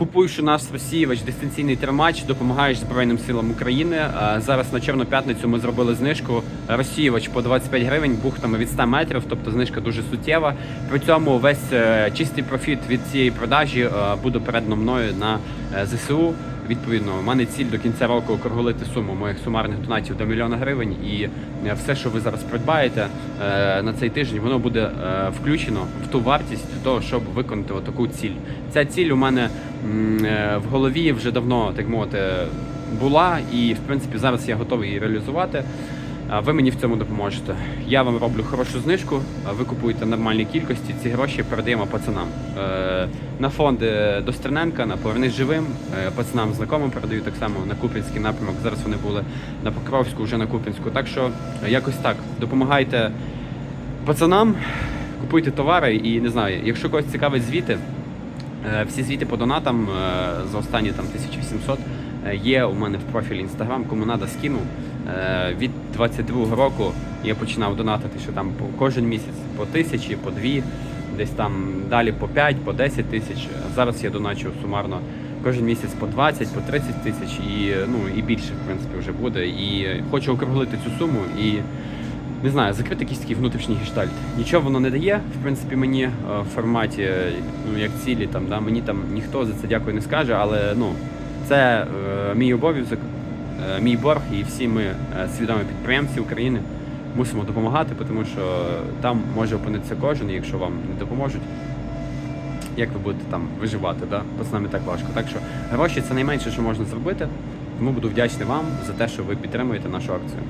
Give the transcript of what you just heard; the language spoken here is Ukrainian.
Купуєш у нас розсіювач, дистанційний тримач, допомагаєш Збройним силам України. Е, Зараз на Чорну п'ятницю ми зробили знижку. Розсіювач по 25 гривень, бухтами від 100 метрів, тобто знижка дуже суттєва. При цьому весь е, чистий профіт від цієї продажі е, буде передано мною на ЗСУ. Відповідно, у мене ціль до кінця року округлити суму моїх сумарних донатів до мільйона гривень, і е, все, що ви зараз придбаєте е, на цей тиждень, воно буде е, включено в ту вартість того, щоб виконати таку ціль. Ця ціль у мене в голові вже давно, так мовити, була, і в принципі зараз я готовий її реалізувати. Ви мені в цьому допоможете. Я вам роблю хорошу знижку, ви купуєте нормальні кількості. Ці гроші передаємо пацанам. Е, на фонд е, до Стерненка, на Повернись живим. Е, пацанам знайомим передаю так само на Купінський напрямок. Зараз вони були на Покровську, вже на Купінську. Так що е, якось так. Допомагайте пацанам, купуйте товари і не знаю, якщо когось цікавить звіти, Всі звіти по донатам за останні там 1800 е, є у мене в профілі Instagram, кому надо скину. Е, Від 22-го року я починав донатити, що там кожен місяць по тисячі, по дві, десь там далі по 5, по 10 тисяч. Зараз я доначу сумарно кожен місяць по 20, по 30 тисяч і ну і більше в принципі вже буде. І хочу округлити цю суму і не знаю, закрити якийсь такий внутрішній гештальт. Нічого воно не дає, в принципі, мені е, в форматі, ну як цілі, там, да, мені там ніхто за це дякую не скаже, але ну, це е, мій обов'язок, мій борг, і всі ми е, свідомі підприємці України мусимо допомагати, тому що там може опинитися кожен, і якщо вам не допоможуть. Як ви будете там виживати, да? з нами так важко. Так що гроші це найменше, що можна зробити. Тому буду вдячний вам за те, що ви підтримуєте нашу акцію.